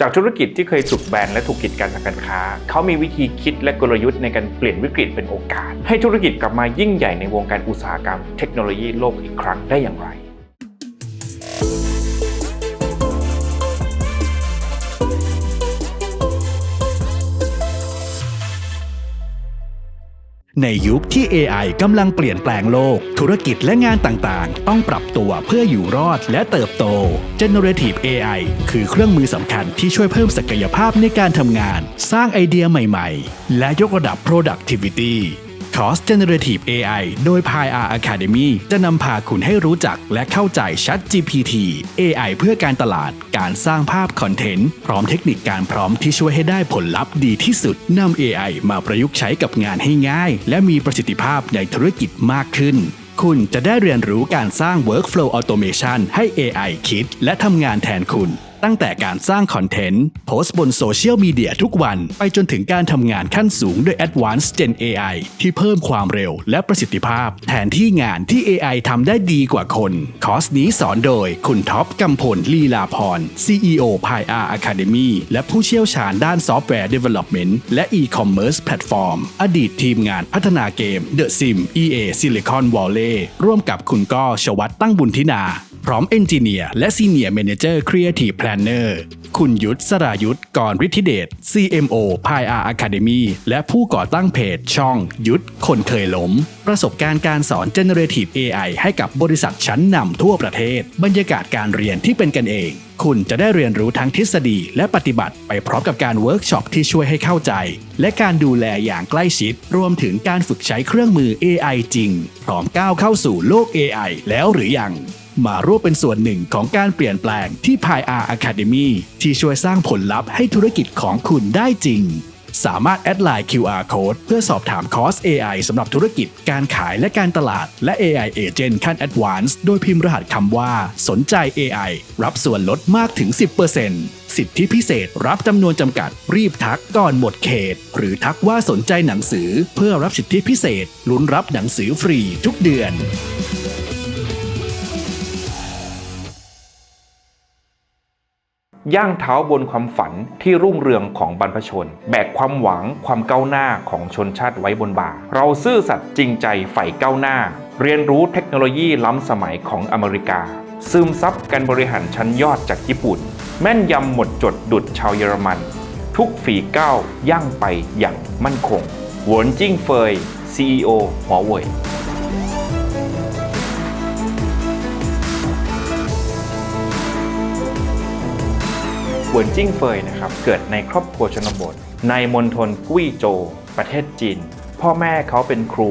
จากธุรกิจที่เคยถูกแบนและถูกกีดกันทางการค้า เขามีวิธีคิดและกลยุทธ์ในการเปลี่ยนวิกฤตเป็นโอกาส ให้ธุรกิจกลับมายิ่งใหญ่ในวงการอุตสาหกรรม เทคโนโลยีโลกอีกครั้งได้อย่างไร ในยุคที่ AI กำลังเปลี่ยนแปลงโลก ธุรกิจและงานต่างๆ ต้องปรับตัวเพื่ออยู่รอดและเติบโต Generative AI คือเครื่องมือสำคัญที่ช่วยเพิ่มศักยภาพในการทำงาน สร้างไอเดียใหม่ ๆ และยกระดับ productivity คอร์ส Generative AI โดย Pi R Academy จะนำพาคุณให้รู้จักและเข้าใจ ChatGPT AI เพื่อการตลาด การสร้างภาพคอนเทนต์ พร้อมเทคนิคการพร้อมที่ช่วยให้ได้ผลลัพธ์ดีที่สุดนำ AI มาประยุกต์ใช้กับงานให้ง่าย และมีประสิทธิภาพในธุรกิจมากขึ้นคุณจะได้เรียนรู้การสร้าง Workflow Automation ให้ AI คิด และทำงานแทนคุณ ตั้งแต่การสร้างคอนเทนต์โพสต์บนโซเชียลมีเดียทุกวัน ไปจนถึงการทำงานขั้นสูงด้วย Advanced Gen AI ที่เพิ่มความเร็วและประสิทธิภาพ แทนที่งานที่ AI ทำได้ดีกว่าคน คอร์สนี้สอนโดยคุณท็อปกำพลลีลาพร CEO p i R Academy และผู้เชี่ยวชาญด้านซอฟต์แวร์ Development และ E-commerce Platform อดีตทีมงานพัฒนาเกม The Sim EA Silicon Valley ร่วมกับคุณก้อชวัตตั้งบุญทินา พร้อมเอนจิเนียร์และซีเนียร์แมเนเจอร์ครีเอทีฟแพลนเนอร์คุณยุทธสรายุทธกรฤทธิเดช CMO p i R Academy และผู้ก่อตั้งเพจช่องยุทธคนเคยล้ม ประสบการณ์การสอน Generative AI ให้กับบริษัทชั้นนำทั่วประเทศ บรรยากาศการเรียนที่เป็นกันเอง คุณจะได้เรียนรู้ทั้งทฤษฎีและปฏิบัติไปพร้อมกับการเวิร์กช็อปที่ช่วยให้เข้าใจ และการดูแลอย่างใกล้ชิด รวมถึงการฝึกใช้เครื่องมือ AI จริง พร้อมก้าวเข้าสู่โลก AI แล้วหรือยัง มาร่วมเป็นส่วนหนึ่งของการเปลี่ยนแปลงที่ Pi R Academy ที่ช่วยสร้างผลลัพธ์ให้ธุรกิจของคุณได้จริง สามารถแอดไลน์ QR Code เพื่อสอบถามคอร์ส AI สำหรับธุรกิจการขายและการตลาด และ AI Agent ขั้น Advanced โดยพิมพ์รหัสคำว่า สนใจ AI รับส่วนลดมากถึง 10%สิทธิพิเศษรับจำนวนจำกัด รีบทักก่อนหมดเขต หรือทักว่าสนใจหนังสือ เพื่อรับสิทธิพิเศษลุ้นรับหนังสือฟรีทุกเดือน ย่างเท้าบนความฝันที่รุ่งเรืองของบรรพชน แบกความหวังความก้าวหน้าของชนชาติไว้บนบ่า เราซื่อสัตย์จริงใจใฝ่ก้าวหน้า เรียนรู้เทคโนโลยีล้ำสมัยของอเมริกา ซึมซับการบริหารชั้นยอดจากญี่ปุ่น แม่นยำหมดจดดุดชาวเยอรมัน ทุกฝีก้าวย่างไปอย่างมั่นคงหวนจิ้งเฟย CEO หัวเว่ย วนจิ้งเฟยนะครับเกิดในครอบครัวชนบท ในมณฑลกุ้ยโจวประเทศจีน พ่อแม่เขาเป็นครู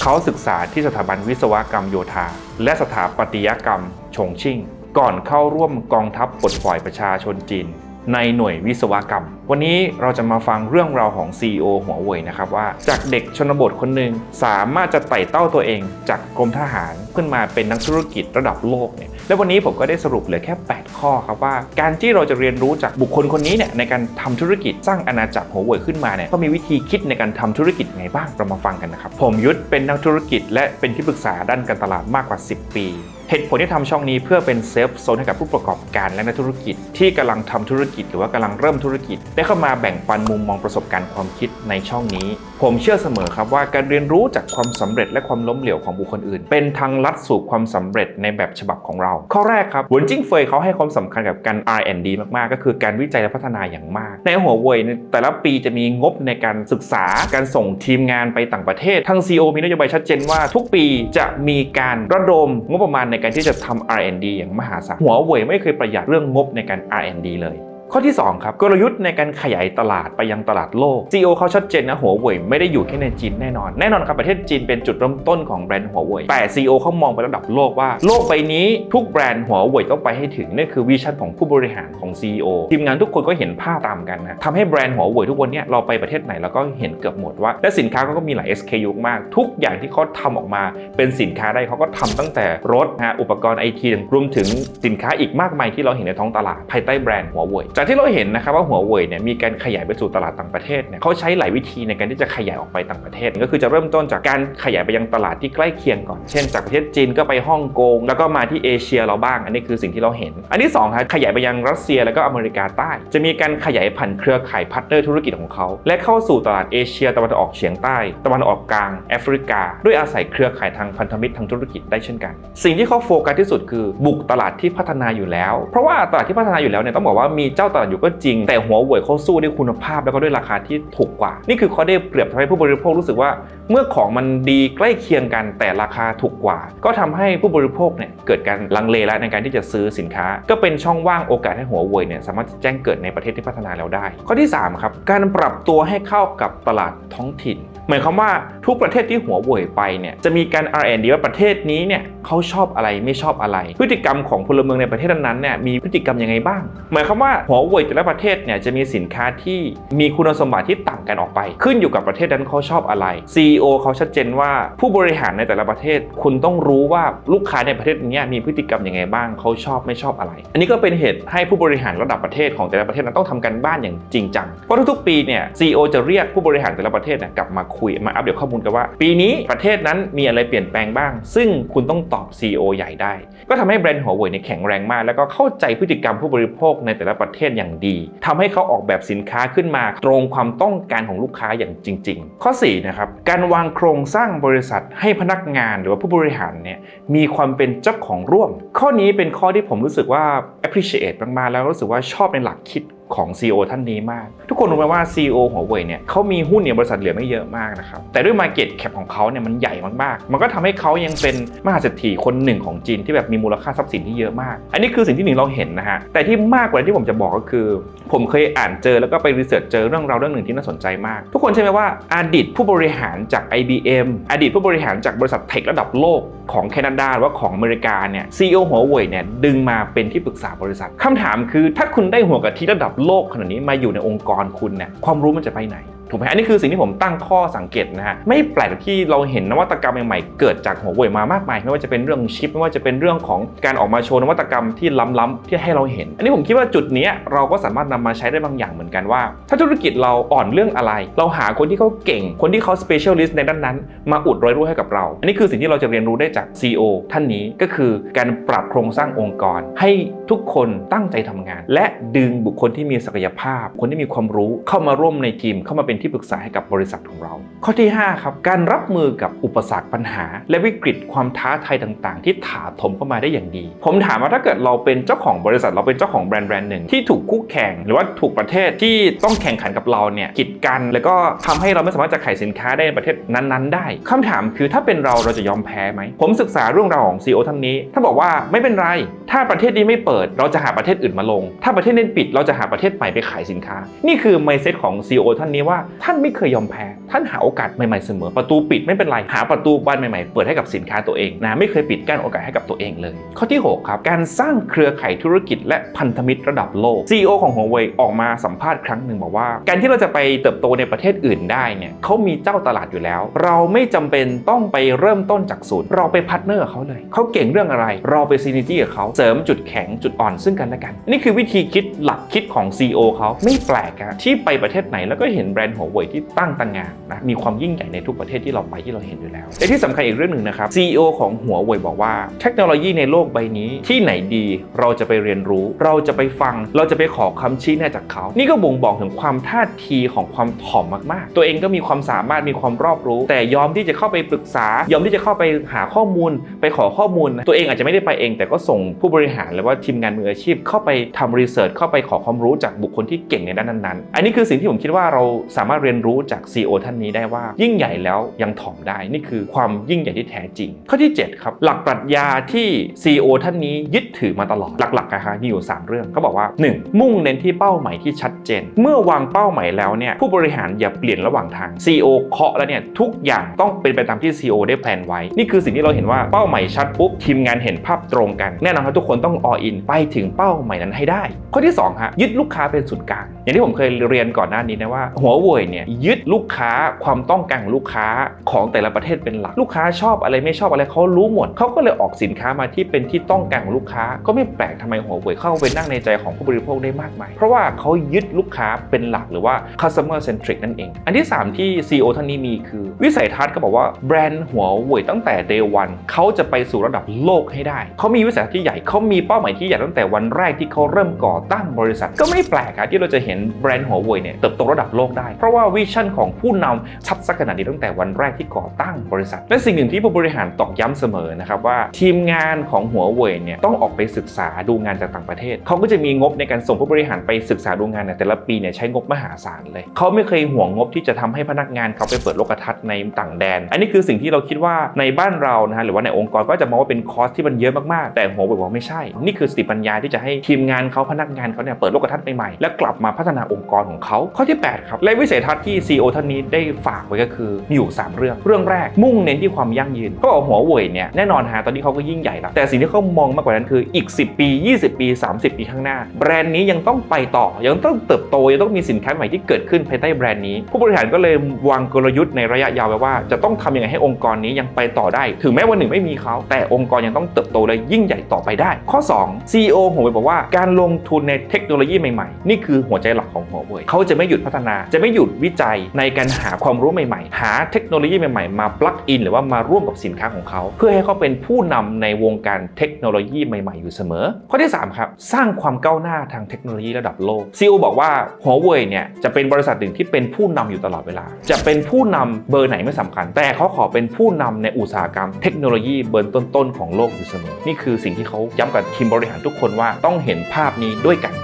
เขาศึกษาที่สถาบันวิศวกรรมโยธา และสถาปัตยกรรมชงชิ่ง ก่อนเข้าร่วมกองทัพปลดปล่อยประชาชนจีน ในหน่วยวิศวกรรม วันนี้เราจะมาฟังเรื่องราวของ CEO หัวเว่ยนะครับว่า จากเด็กชนบทคนหนึ่งสามารถจะไต่เต้าตัวเองจากกรมทหารขึ้นมาเป็นนักธุรกิจระดับโลกเนี่ยและวันนี้ผมก็ได้สรุปเหลือแค่ 8 ข้อครับว่า การที่เราจะเรียนรู้จากบุคคลคนนี้เนี่ยในการทำธุรกิจสร้างอาณาจักรหัวเว่ยขึ้นมาเนี่ยก็มีวิธีคิดในการทำธุรกิจไงบ้างเรามาฟังกันนะครับผมยุทธเป็นนักธุรกิจ และเป็นที่ปรึกษาด้านการตลาดมากกว่า 10 ปี เหตุผลที่ทำช่องนี้เพื่อเป็นเซฟโซนให้กับผู้ประกอบการและนักธุรกิจ ที่กำลังทำธุรกิจหรือว่ากำลังเริ่มธุรกิจ ได้เข้ามาแบ่งปันมุมมองประสบการณ์ความคิดในช่องนี้ ผมเชื่อเสมอครับว่าการเรียนรู้จากความสำเร็จและความล้มเหลวของบุคคลอื่น เป็นทางลัดสู่ความสำเร็จในแบบฉบับของเรา ข้อแรกครับหวนจิ้งเฟยเขาให้ความสำคัญกับการ R&D มากๆ ก็คือการวิจัยและพัฒนาอย่างมาก ในหัวเว่ยเนี่ยแต่ละปีจะมีงบในการศึกษาการส่งทีมงานไปต่างประเทศทาง CEO มีนโยบายชัดเจนว่าทุกปีจะมีการระดมงบประมาณในการที่จะทำ R&D อย่างมหาศาลหัวเว่ยไม่เคยประหยัดเรื่องงบในการ R&D เลย ข้อที่ 2 ครับ กลยุทธ์ในการขยายตลาดไปยังตลาดโลก CEO เขาชัดเจนนะหัวเว่ยไม่ได้อยู่แค่ในจีนแน่นอน แน่นอนครับประเทศจีนเป็นจุดเริ่มต้นของแบรนด์หัวเว่ยแต่ CEO เขามองไประดับโลกว่า โลกใบนี้ทุกแบรนด์หัวเว่ยต้องไปให้ถึงนั่นคือวิชั่นของผู้บริหารของ CEO ทีมงานทุกคนก็เห็นภาพตามกันนะทำให้แบรนด์หัวเว่ยทุกวันเนี้ยเราไปประเทศไหนเราก็เห็นเกือบหมดว่า และสินค้าเขาก็มีหลาย SKU มาก ทุกอย่างที่เขาทำออกมา เป็นสินค้าได้เขาก็ทำตั้งแต่รถนะฮะอุปกรณ์ไอทีรวมถึงสินค้าอีกมากมายที่เราเห็นในท้องตลาดภายใต้แบรนด์หัวเว่ยจากที่เราเห็นนะครับว่าหัวเว่ยเนี่ยมีการขยายไปสู่ตลาดต่างประเทศเนี่ยเขาใช้หลายวิธีในการที่จะขยายออกไปต่างประเทศ ก็คือจะเริ่มต้นจากการขยายไปยังตลาดที่ใกล้เคียงก่อน เช่น จากประเทศจีนก็ไปฮ่องกงแล้วก็มาที่เอเชียเราบ้าง อันนี้คือสิ่งที่เราเห็น อันที่สองครับขยายไปยังรัสเซียแล้วก็อเมริกาใต้ จะมีการขยายผ่านเครือข่ายพาร์ทเนอร์ธุรกิจของเขาและเข้าสู่ตลาดเอเชียตะวันออกเฉียงใต้ ตะวันออกกลางแอฟริกา ด้วยอาศัยเครือข่ายทางพันธมิตรทางธุรกิจได้เช่นกัน สิ่งที่เขาโฟกัสที่สุดคือบุกตลาดที่พัฒนาอยู่แล้ว เพราะว่าตลาดที่พัฒนาอยู่แล้วเนี่ยต้องบอกว่ามีเจ้าตลาดอยู่ก็จริง แต่หัวเว่ยเขาสู้ด้วยคุณภาพแล้วก็ด้วยราคาที่ถูกกว่า นี่คือข้อได้เปรียบทำให้ผู้บริโภครู้สึกว่า เมื่อของมันดีใกล้เคียงกันแต่ราคาถูกกว่า ก็ทำให้ผู้บริโภคเนี่ยเกิดการลังเลแล้วในการที่จะซื้อสินค้า ก็เป็นช่องว่างโอกาสให้หัวเว่ยเนี่ยสามารถแจ้งเกิดในประเทศที่พัฒนาแล้วได้ ข้อที่3ครับการปรับตัวให้เข้ากับตลาดท้องถิ่นหมายความว่าทุกประเทศที่หัวเว่ยไปเนี่ยจะมีการ R&D ว่าประเทศนี้เนี่ยเขาชอบอะไรไม่ชอบอะไร พฤติกรรมของพลเมืองในประเทศนั้นๆเนี่ยมีพฤติกรรมยังไงบ้าง หมายความว่าหัวเว่ยแต่ละประเทศเนี่ยจะมีสินค้าที่มีคุณสมบัติที่ต่างกันออกไป ขึ้นอยู่กับประเทศนั้นเขาชอบอะไร CEO เขาชัดเจนว่าผู้บริหารในแต่ละประเทศ คุณต้องรู้ว่าลูกค้าในประเทศนี้มีพฤติกรรมยังไงบ้างเขาชอบไม่ชอบอะไร อันนี้ก็เป็นเหตุให้ผู้บริหารระดับประเทศของแต่ละประเทศนั้นต้องทำการบ้านอย่างจริงจังเพราะทุกๆปีเนี่ย CEO จะเรียกผู้บริหารแต่ละประเทศเนี่ยกลับมาคุยมาอัปเดตข้อมูลกันว่า ปีนี้ประเทศนั้นมีอะไรเปลี่ยนแปลงบ้าง ซึ่งคุณต้องตอบ CEO ใหญ่ได้ ก็ทำให้แบรนด์หัวเว่ยเนี่ยแข็งแรงมาก แล้วก็เข้าใจพฤติกรรมผู้บริโภคในแต่ละประเทศอย่างดีทำให้เขาออกแบบสินค้าขึ้นมาตรงความต้องการของลูกค้าอย่างจริง ๆ ข้อ4นะครับการวางโครงสร้างบริษัทให้พนักงานหรือว่าผู้บริหารเนี่ยมีความเป็นเจ้าของร่วม ข้อนี้เป็นข้อที่ผมรู้สึกว่า appreciate มากๆแล้วรู้สึกว่าชอบในหลักคิด ของ CEO ท่านนี้มาก ทุกคนรู้ไหมว่า CEO หัวเว่ยเนี่ยเขามีหุ้นในบริษัทเหลือไม่เยอะมากนะครับ แต่ด้วย Market Cap ของเขาเนี่ยมันใหญ่มากๆ มันก็ทำให้เขายังเป็นมหาเศรษฐีคนหนึ่งของจีนที่แบบมีมูลค่าทรัพย์สินที่เยอะมาก อันนี้คือสิ่งที่หนึ่งเราเห็นนะฮะ แต่ที่มากกว่าที่ผมจะบอกก็คือ ผมเคยอ่านเจอแล้วก็ไปรีเสิร์ชเจอเรื่องราวเรื่องหนึ่งที่น่าสนใจมาก ทุกคนใช่ไหมว่าอดีตผู้บริหารจาก IBM อดีตผู้บริหารจากบริษัทเทคระดับโลกของแคนาดาหรือว่าของอเมริกาเนี่ย CEO หัวเว่ยเนี่ยดึงมาเป็นที่ปรึกษาบริษัทคำถามคือถ้าคุณได้หัวกะทิระดับโลกขนาดนี้มาอยู่ในองค์กรคุณเนี่ยความรู้มันจะไปไหน ถูกไหมอันนี้คือสิ่งที่ผมตั้งข้อสังเกตนะฮะไม่แปลกที่เราเห็นนวัตกรรมใหม่ๆเกิดจากหัวเว่ยมามากมาย ไม่ว่าจะเป็นเรื่องชิป ไม่ว่าจะเป็นเรื่องของการออกมาโชว์นวัตกรรมที่ล้ำๆที่ให้เราเห็น อันนี้ผมคิดว่าจุดนี้เราก็สามารถนำมาใช้ได้บางอย่างเหมือนกันว่า ถ้าธุรกิจเราอ่อนเรื่องอะไร เราหาคนที่เขาเก่ง คนที่เขา specialist ในด้านนั้น มาอุดรอยรั่วให้กับเรา อันนี้คือสิ่งที่เราจะเรียนรู้ได้จาก CEO ท่านนี้ก็คือการปรับโครงสร้างองค์กร ให้ทุกคนตั้งใจทำงาน และดึงบุคคลที่มีศักยภาพ คนที่มีความรู้เข้ามาร่วมในทีมเข้ามาเป็นที่ปรึกษาให้กับบริษัทของเรา ข้อที่ 5 ครับ การรับมือกับอุปสรรคปัญหา และวิกฤตความท้าทายต่างๆ ที่ถาโถมเข้ามาได้อย่างดี ผมถามว่าถ้าเกิดเราเป็นเจ้าของบริษัทเราเป็นเจ้าของแบรนด์แบรนด์หนึ่งที่ถูกคู่แข่ง หรือว่าถูกประเทศที่ต้องแข่งขันกับเราเนี่ยกีดกัน แล้วก็ทำให้เราไม่สามารถจะขายสินค้าได้ในประเทศนั้นๆ ได้คำถามคือถ้าเป็นเราเราจะยอมแพ้ไหมผมศึกษาเรื่องราวของ CEO ท่านนี้ท่านบอกว่าไม่เป็นไร ถ้าประเทศนี้ไม่เปิด เราจะหาประเทศอื่นมาลง ถ้าประเทศนี้ปิดเราจะหาประเทศใหม่ไปขายสินค้า นี่คือ mindset ของ CEO ท่านนี้ว่าท่านไม่เคยยอมแพ้ ท่านหาโอกาสใหม่ๆเสมอ ประตูปิดไม่เป็นไร หาประตูบานใหม่ๆ เปิดให้กับสินค้าตัวเองนะ ไม่เคยปิดกั้นโอกาสให้กับตัวเองเลย ข้อที่ 6 ครับ การสร้างเครือข่ายธุรกิจและพันธมิตรระดับโลก CEO ของ Huawei ออกมาสัมภาษณ์ครั้งหนึ่งบอกว่า การที่เราจะไปเติบโตในประเทศอื่นได้เนี่ยเขามีเจ้าตลาดอยู่แล้ว เราไม่จำเป็นต้องไปเริ่มต้นจากศูนย์ เราไปพาร์ทเนอร์เขาเลย เขาเก่งเรื่องอะไร เราไปซีนิตี้กับเขา เสริมจุดแข็งจุดอ่อนซึ่งกันและกัน นี่คือวิธีคิดหลักคิดของ CEO เขา ไม่แปลกอะที่ไปประเทศไหนแล้วก็เห็นแบรนด์หัวเว่ยที่ตั้งตางงานนะมีความยิ่งใหญ่ในทุกประเทศที่เราไปที่เราเห็นอยู่แล้วและที่สำคัญอีกเรื่องหนึ่งนะครับ CEO ของหัวเว่ยบอกว่า เทคโนโลยีในโลกใบนี้ที่ไหนดีเราจะไปเรียนรู้ เราจะไปฟัง เราจะไปขอคำชี้แนะจากเขา นี่ก็บ่งบอกถึงความท่าทีของความถ่อมมากๆ ตัวเองก็มีความสามารถมีความรอบรู้ แต่ยอมที่จะเข้าไปปรึกษา ยอมที่จะเข้าไปหาข้อมูล ไปขอข้อมูล ตัวเองอาจจะไม่ได้ไปเอง แต่ก็ส่งผู้บริหารหรือว่าทีมงานมืออาชีพเข้าไปทำรีเสิร์ชเข้าไปขอความรู้จากบุคคลที่เก่งในด้านนั้นๆ อันนี้คือสิ่งที่ผมคิดว่าเราสามารถเรียนรู้จาก CEO ท่านนี้ได้ว่า ยิ่งใหญ่แล้วยังถ่อมได้นี่คือความยิ่งใหญ่ที่แท้จริง ข้อที่ 7 ครับ หลักปรัชญาที่ CEO ท่านนี้ยึดถือมาตลอดหลักๆนะคะมีอยู่ 3 เรื่องเขาบอกว่า 1. มุ่งเน้นที่เป้าหมายที่ชัดเจน เมื่อวางเป้าหมายแล้วเนี่ยผู้บริหารอย่าเปลี่ยนระหว่างทาง CEO เคาะแล้วเนี่ยทุกอย่างต้องเป็นไปตามที่ CEO ได้แพลนไว้ นี่คือสิ่งที่เราเห็นว่าเป้าหมายชัดปุ๊บทีมงานเห็นภาพตรงกันแน่นอนครับทุกคนต้อง all in ไปถึงเป้าหมายนั้นให้ได้ ข้อที่2ฮะยึดลูกค้าเป็นศูนย์กลางอย่างที่ผมเคยเรียนก่อนหน้านี้นะว่าหัวเเวยเนี่ยยึดลูกค้าความต้องการของลูกค้าของแต่ละประเทศเป็นหลัก ลูกค้าชอบอะไรไม่ชอบอะไรเขารู้หมดเขาก็เลยออกสินค้ามาที่เป็นที่ต้องการของลูกค้า ก็ไม่แปลกทำไมหัวเว่ยเข้าไปนั่งในใจของผู้บริโภคได้มากมาย เพราะว่าเขายึดลูกค้าเป็นหลักหรือว่า customer centric นั่นเอง อันที่ 3 ที่ CEO ท่านนี้มีคือ วิสัยทัศน์ก็บอกว่าแบรนด์หัวเว่ยตั้งแต่ day one เขาจะไปสู่ระดับโลกให้ได้ เขามีวิสัยทัศน์ที่ใหญ่เขามีเป้าหมายที่ใหญ่ตั้งแต่วันแรกที่เขาเริ่มก่อตั้งบริษัท ก็ไม่แปลกครับที่เราจะเห็นแบรนด์หัวเว่ยเนี่ยเติบโตระดับโลกได้เพราะว่าวิชั่นของผู้นำชัดสักขนาดนี้ตั้งแต่วันแรกที่ก่อตั้งบริษัท และสิ่งหนึ่งที่ผู้บริหารตอกย้ำเสมอนะครับว่าทีมงานของหัวเว่ยเนี่ยต้องออกไปศึกษาดูงานจากต่างประเทศ เขาก็จะมีงบในการส่งผู้บริหารไปศึกษาดูงานในแต่ละปีเนี่ยใช้งบมหาศาลเลย เขาไม่เคยห่วงงบที่จะทำให้พนักงานเขาไปเปิดโลกทัศน์ในต่างแดน อันนี้คือสิ่งที่เราคิดว่าในบ้านเรานะฮะหรือว่าในองค์กรก็จะมองว่าเป็นคอสที่มันเยอะมากๆ แต่หัวเว่ยบอกว่าไม่ใช่ นี่คือสติปัญญาที่จะให้ทีมงานเขาพนักงานเขาเนี่ยเปิดโลกทัศน์ใหม่ๆและกลับมาพัฒนาองค์กรของเขาข้อที่ 8 ครับและวิสัยทัศน์ที่ CEO ท่านนี้ได้ฝากไว้ก็คือมีอยู่ 3 เรื่อง เรื่องแรกมุ่งเน้นที่ความยั่งยืนเขาบอกหัวเว่ยเนี่ยแน่นอนฮะตอนนี้เขาก็ยิ่งใหญ่แล้วแต่สิ่งที่เขามองมากกว่านั้นคืออีก 10 ปี 20 ปี 30 ปีข้างหน้า แบรนด์นี้ยังต้องไปต่อ ยังต้องเติบโต ยังต้องมีสินค้าใหม่ที่เกิดขึ้นภายใต้แบรนด์นี้ ผู้บริหารก็เลยวางกลยุทธ์ในระยะยาวไว้ว่าจะต้องทำยังไงให้องค์กรนี้ยังไปต่อได้ ถึงแม้วันหนึ่งไม่มีเขาแต่องค์กรยังต้องเติบโตและยิ่งใหญ่ต่อไปได้ ข้อ 2 CEO หัวเว่ยบอกว่าการลงทุนในเทคโนโลยีใหม่ๆ นี่คือหัวใจหลักของหัวเว่ยเขาจะไม่หยุดพัฒนาจะไม่หยุดุดวิจัยในการหาความรู้ใหม่ๆ หาเทคโนโลยีใหม่ๆ มาปลักอินหรือว่ามาร่วมกับสินค้าของเขา เพื่อให้เขาเป็นผู้นำในวงการเทคโนโลยีใหม่ๆ อยู่เสมอ ข้อที่ 3 ครับ สร้างความก้าวหน้าทางเทคโนโลยีระดับโลก CEO บอกว่าหัวเว่ยเนี่ยจะเป็นบริษัทหนึ่งที่เป็นผู้นำอยู่ตลอดเวลา จะเป็นผู้นำเบอร์ไหนไม่สำคัญ แต่เขาขอเป็นผู้นำในอุตสาหกรรมเทคโนโลยีเบอร์ต้นๆของโลกอยู่เสมอ นี่คือสิ่งที่เขาย้ำกับทีมบริหารทุกคนว่าต้องเห็นภาพนี้ด้วยกัน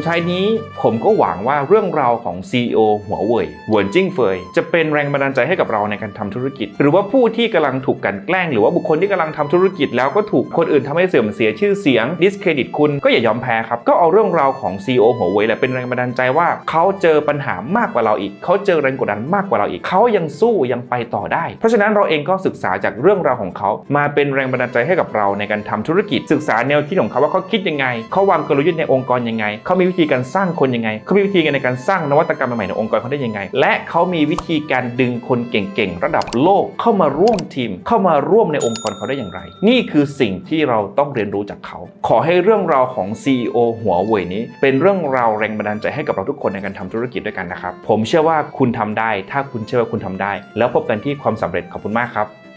สุดท้ายนี้ผมก็หวังว่าเรื่องราวของ CEO หัวเว่ยหวนจิ้งเฟย จะเป็นแรงบันดาลใจให้กับเราในการทำธุรกิจ หรือว่าผู้ที่กำลังถูกกันแกล้ง หรือว่าบุคคลที่กำลังทำธุรกิจ แล้วก็ถูกคนอื่นทำให้เสื่อมเสียชื่อเสียงดิสเครดิตคุณก็อย่ายอมแพ้ครับก็เอาเรื่องราวของ CEO หัวเว่ยแหละเป็นแรงบันดาลใจว่าเขาเจอปัญหามากกว่าเราอีกเขาเจอแรงกดดันมากกว่าเราอีกเขายังสู้ยังไปต่อได้ เพราะฉะนั้นเราเองก็ศึกษาจากเรื่องราวของเขามาเป็นแรงบันดาลใจให้กับเราในการทำธุรกิจ ศึกษาแนวคิดของเขาว่าเขาคิดยังไงเขาวางกลยุทธ์ในองค์กรยังไงเขามีวิธีการสร้างคนยังไง เขามีวิธีการในการสร้างนวัตกรรมใหม่ๆในองค์กรเขาได้ยังไง และเขามีวิธีการดึงคนเก่งๆ ระดับโลกเข้ามาร่วมทีม เข้ามาร่วมในองค์กรเขาได้อย่างไร นี่คือสิ่งที่เราต้องเรียนรู้จากเขา ขอให้เรื่องราวของ CEO หัวเว่ยนี้ เป็นเรื่องราวแรงบันดาลใจให้กับเราทุกคนในการทำธุรกิจด้วยกันนะครับ ผมเชื่อว่าคุณทำได้ ถ้าคุณเชื่อว่าคุณทำได้ แล้วพบกันที่ความสำเร็จขอบคุณมากครับ